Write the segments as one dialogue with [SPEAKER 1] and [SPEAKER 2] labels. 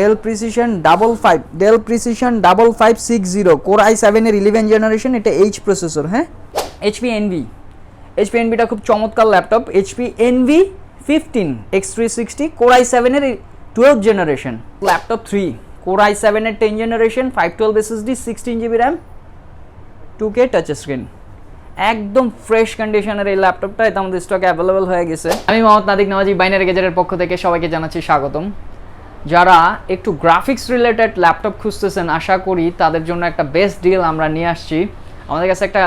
[SPEAKER 1] Dell Precision double five Dell Precision double five six zero core I সেভেনের eleven generation এটা H processor হ্যাঁ? HP NV HP এনভিটা খুব চমৎকার laptop HP Envy fifteen X three sixty core I সেভেনের twelve generation laptop three core I সেভেনের ten generation five twelve SSD sixteen GB RAM two K touch screen একদম fresh কন্ডিশনের এই ল্যাপটপটা এটা আমাদের স্টকে অ্যাভেলেবল হয়ে গেছে। আমি মোহাম্মদ নাদিক নওয়াজি বাইনারি গেজারের পক্ষ থেকে সবাইকে জানাচ্ছি স্বাগতম। যারা একটু গ্রাফিক্স রিলেটেড ল্যাপটপ খুঁজতেছেন, আশা করি তাদের জন্য একটা বেস্ট ডিল আমরা নিয়ে আসছি। আমাদের কাছে একটা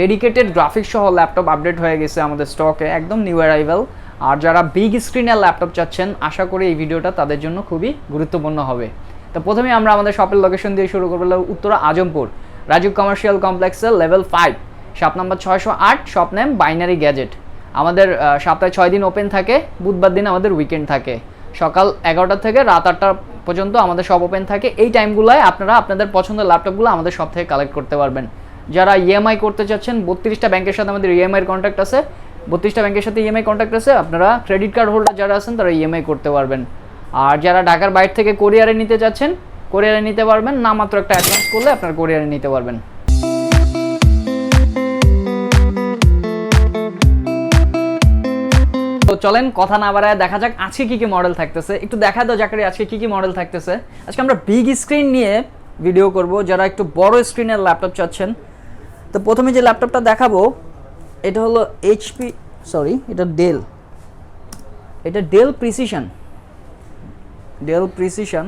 [SPEAKER 1] ডেডিকেটেড গ্রাফিক্স সহ ল্যাপটপ আপডেট হয়ে গেছে আমাদের স্টকে একদম নিউ অ্যারাইভেল আর যারা বিগ স্ক্রিনের ল্যাপটপ চাচ্ছেন, আশা করি এই ভিডিওটা তাদের জন্য খুবই গুরুত্বপূর্ণ হবে। তো প্রথমে আমরা আমাদের শপের লোকেশন দিয়ে শুরু করব উত্তরা আজমপুর, রাজীব কমার্শিয়াল কমপ্লেক্সের লেভেল ফাইভ শপ নাম্বার ছয়শো আট শপ নেম বাইনারি গ্যাজেট আমাদের সপ্তাহে ছয় দিন ওপেন থাকে, বুধবার দিন আমাদের উইকেন্ড থাকে। সকাল এগারোটা থেকে রাত আটটা পর্যন্ত আমাদের সব ওপেন থাকে। এই টাইমগুলোয় আপনারা আপনাদের পছন্দের ল্যাপটপগুলো আমাদের সব থেকে কালেক্ট করতে পারবেন। যারা ইএমআই করতে চাচ্ছেন, বত্রিশটা ব্যাংকের সাথে আমাদের ইএমআইয়ের কন্ট্যাক্ট আছে। বত্রিশটা ব্যাংকের সাথে ইএমআই কন্ট্যাক্ট আছে, আপনারা ক্রেডিট কার্ড হোল্ডার যারা আছেন, তারা ইএমআই করতে পারবেন। আর যারা ঢাকার বাইরে থেকে কোরিয়ারে নিতে চাচ্ছেন কোরিয়ারে নিতে পারবেন। না মাত্র একটা অ্যাডভান্স করলে আপনারা কোরিয়ারে নিতে পারবেন। চলেন, কথা না বাড়ায় দেখা যাক আজকে কি কি মডেল থাকতেছে। একটু দেখা দাও জাকারি আজকে কি কি মডেল থাকতেছে। আজকে আমরা বিগ স্ক্রিন নিয়ে ভিডিও করব, যারা একটু বড় স্ক্রিনের ল্যাপটপ চাচ্ছেন। তো প্রথমে যে ল্যাপটপটা দেখাবো, এটা হলো এইচপি সরি এটা ডেল এটা ডেল প্রিসিশন ডেল প্রিসিশন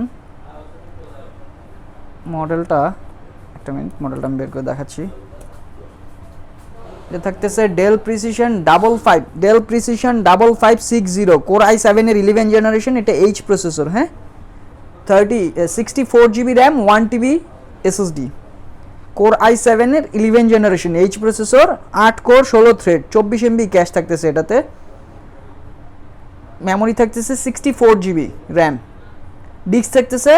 [SPEAKER 1] মডেলটা একটা মিনিট মডেলটা আমি বের করে দেখাচ্ছি। এটা থাকতেছে Dell Precision double five Dell Precision double five six zero core I সেভেনের ইলেভেন জেনারেশন এটা এইচ প্রসেসর হ্যাঁ? Thirty sixty four GB RAM one TB SSD core I সেভেনের ইলেভেন জেনারেশন এইচ প্রসেসর আট কোর ষোলো thread চব্বিশ MB cache থাকতেছে এটাতে। Memory থাকতেছে sixty four GB RAM disk থাকতেছে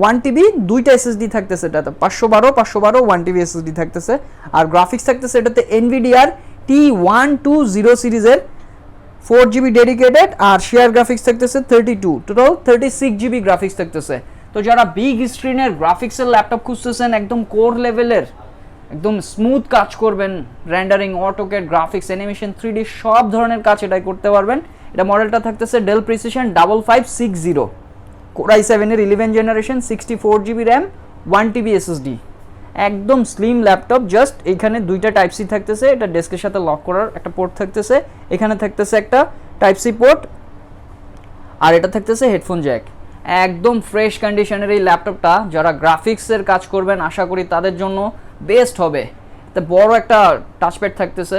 [SPEAKER 1] ওয়ান টিবি দুইটা এসএসডি থাকতেছে এটাতে। পাঁচশো বারো পাঁচশো বারো ওয়ান টিবি এসএসডি থাকতেছে। আর গ্রাফিক্স থাকতেছে এটাতে Nvidia T one two zero সিরিজের ফোর জিবি ডেডিকেটেড আর শেয়ার গ্রাফিক্স থাকতেছে thirty two total thirty six GB graphics থাকতেছে। তো যারা বিগ স্ক্রিনের গ্রাফিক্সের ল্যাপটপ খুঁজতেছেন, একদম কোর লেভেলের একদম স্মুথ কাজ করবেন rendering AutoCAD graphics animation three D সব ধরনের কাজ এটাই করতে পারবেন। এটা মডেলটা থাকতেছে Dell Precision double five six zero core I সেভেনের eleven generation sixty four GB RAM one TB SSD একদম স্লিম ল্যাপটপ জাস্ট এখানে দুইটা টাইপ সি থাকতেছে, এটা ডেস্কের সাথে লক করার একটা পোর্ট থাকতেছে, এখানে থাকতেছে একটা টাইপ সি পোর্ট আর এটা থাকতেছে হেডফোন জ্যাক একদম ফ্রেশ কন্ডিশনের এই ল্যাপটপটা যারা গ্রাফিক্সের কাজ করবেন, আশা করি তাদের জন্য বেস্ট হবে। তো বড় একটা টাচপ্যাড থাকতেছে।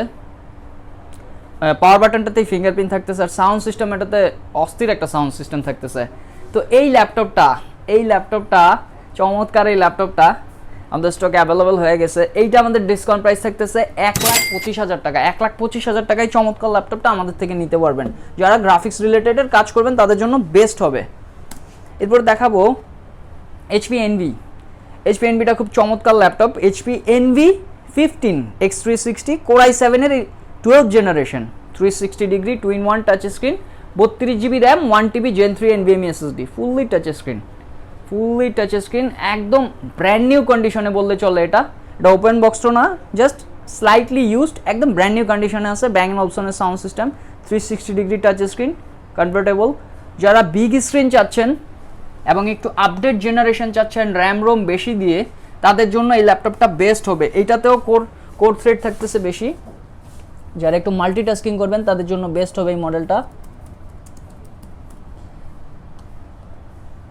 [SPEAKER 1] পাওয়ার বাটনটাতেই ফিঙ্গারপ্রিন্ট থাকতেছে, আর সাউন্ড সিস্টেম এটাতে অস্থির একটা সাউন্ড সিস্টেম থাকতেছে। তো এই ল্যাপটপটা এই ল্যাপটপটা চমৎকার এই ল্যাপটপটা আমাদের স্টকে অ্যাভেলেবল হয়ে গেছে। এইটা আমাদের ডিসকাউন্ট প্রাইস থাকতেছে এক লাখ পঁচিশ হাজার টাকা। এক লাখ পঁচিশ হাজার টাকায় চমৎকার ল্যাপটপটা আমাদের থেকে নিতে পারবেন। যারা গ্রাফিক্স রিলেটেডের কাজ করবেন, তাদের জন্য বেস্ট হবে। এরপর দেখাবো এইচপি এনভি এইচপি এনভিটা খুব চমৎকার laptop HP Envy fifteen X three sixty core I সেভেনের twelve generation three sixty degree two in one touch screen বত্রিশ GB RAM one TB gen three NVMe SSD fully touch screen fully touch screen একদম brand new কন্ডিশনে বললে চলে এটা। এটা open বক্সও না জাস্ট স্লাইটলি ইউজড একদম ব্র্যান্ড নিউ কন্ডিশনে আছে ব্যাং অপশনের sound system three sixty degree touch screen comfortable যারা বিগ স্ক্রিন চাচ্ছেন এবং একটু আপডেট জেনারেশন চাচ্ছেন র্যাম রোম বেশি দিয়ে, তাদের জন্য এই ল্যাপটপটা বেস্ট হবে। এইটাতেও কোর কোর থ্রেড থাকতেছে বেশি। যারা একটু মাল্টিটাস্কিং করবেন, তাদের জন্য বেস্ট হবে এই মডেলটা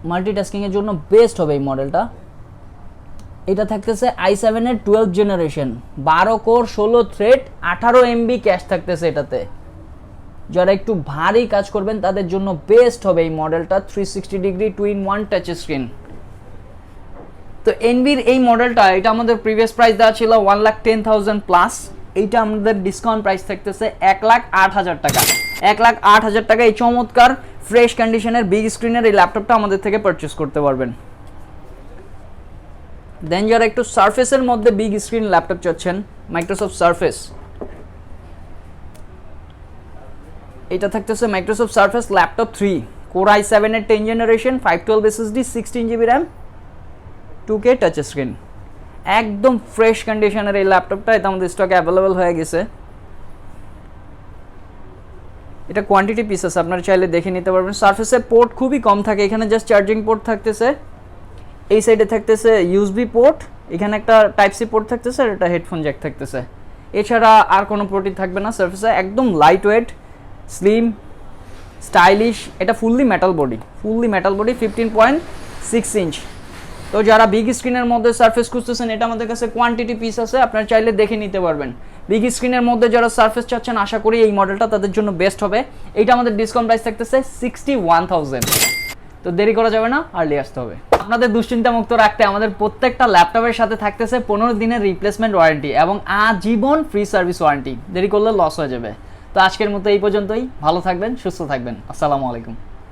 [SPEAKER 1] মাল্টিটাস্কিংয়ের জন্য বেস্ট হবে এই মডেলটা এটা থাকতেছে আই সেভেনের টুয়েলভ জেনারেশন বারো কোর ষোলো থ্রেড আঠারো এমবি ক্যাশ থাকতেছে এটাতে। যারা একটু ভারী কাজ করবেন, তাদের জন্য বেস্ট হবে এই মডেলটা three sixty degree two in one touch screen তো এনবির এই মডেলটা এটা আমাদের প্রিভিয়াস প্রাইস দেওয়া ছিল one lakh ten thousand plus এইটা আমাদের ডিসকাউন্ট প্রাইস থাকতেছে এক লাখ আট হাজার টাকা। এক লাখ আট হাজার টাকা। এই চমৎকার ফ্রেশ কন্ডিশনের বিগ স্ক্রিনের এই ল্যাপটপটা আমাদের থেকে পারচেস করতে পারবেন। দেন যারা একটু সারফেসের মধ্যে বিগ স্ক্রিন ল্যাপটপ চাচ্ছেন মাইক্রোসফট সারফেস এটা থাকতেছে Microsoft Surface laptop three core I সেভেনের ten generation five twelve SSD sixteen GB RAM two K touch screen একদম ফ্রেশ কন্ডিশনের এই ল্যাপটপটা এটা আমাদের স্টকে অ্যাভেলেবেল হয়ে গেছে। এটা কোয়ান্টিটি পিস আছে আপনারা চাইলে দেখে নিতে পারবেন। সার্ফেসের পোর্ট খুবই কম থাকে, এখানে জাস্ট চার্জিং পোর্ট থাকতেছে। এই সাইডে থাকতেছে ইউএসবি পোর্ট এখানে একটা টাইপ সি পোর্ট থাকতেছে আর একটা হেডফোন জ্যাক থাকতেছে। এছাড়া আর কোনো পোর্টই থাকবে না সার্ফেসে একদম লাইট ওয়েট স্লিম স্টাইলিশ এটা fully metal body fully metal body fifteen point six inch তো যারা বিগ স্ক্রিনের মধ্যে সার্ফেস খুঁজতেছেন, এটা আমাদের কাছে কোয়ান্টিটি পিস আছে, আপনারা চাইলে দেখে নিতে পারবেন। বিগ স্ক্রিনের মধ্যে যারা সার্ফেস চাচ্ছেন, আশা করি এই মডেলটা তাদের জন্য বেস্ট হবে। এইটা আমাদের ডিসকাউন্ট প্রাইস থাকতেছে সিক্সটি ওয়ান থাউজেন্ড তো দেরি করা যাবে না আর্লি আসতে হবে। আপনাদের দুশ্চিন্তা মুক্ত রাখতে আমাদের প্রত্যেকটা ল্যাপটপের সাথে থাকতেছে পনেরো দিনের রিপ্লেসমেন্ট ওয়ারেন্টি এবং আজীবন ফ্রি সার্ভিস ওয়ারেন্টি দেরি করলে লস হয়ে যাবে। তো আজকের মতো এই পর্যন্তই। ভালো থাকবেন, সুস্থ থাকবেন। আসসালামু আলাইকুম।